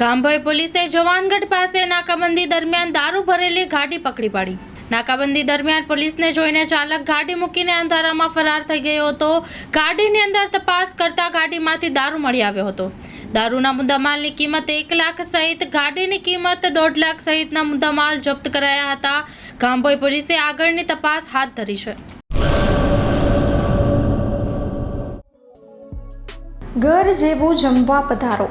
ગામભાઈ પોલીસે જવાનગઢ પાસે નાકાબંધી દરમિયાન દારૂ ભરેલી ગાડી પકડી પાડી. નાકાબંધી દરમિયાન પોલીસને જોઈને ચાલક ગાડી મૂકીને અંધારામાં ફરાર થઈ ગયો હતો. ગાડીની અંદર તપાસ કરતા ગાડીમાંથી દારૂ મળી આવ્યો હતો. દારૂના મુદ્દામાલની કિંમત એક લાખ સહિત, ગાડીની કિંમત દોઢ લાખ સહિતના મુદ્દામાલ જપ્ત કરાયા હતા. ગામભોઈ પોલીસે આગળની તપાસ હાથ ધરી છે. ઘર જેવું જમવા પધારો.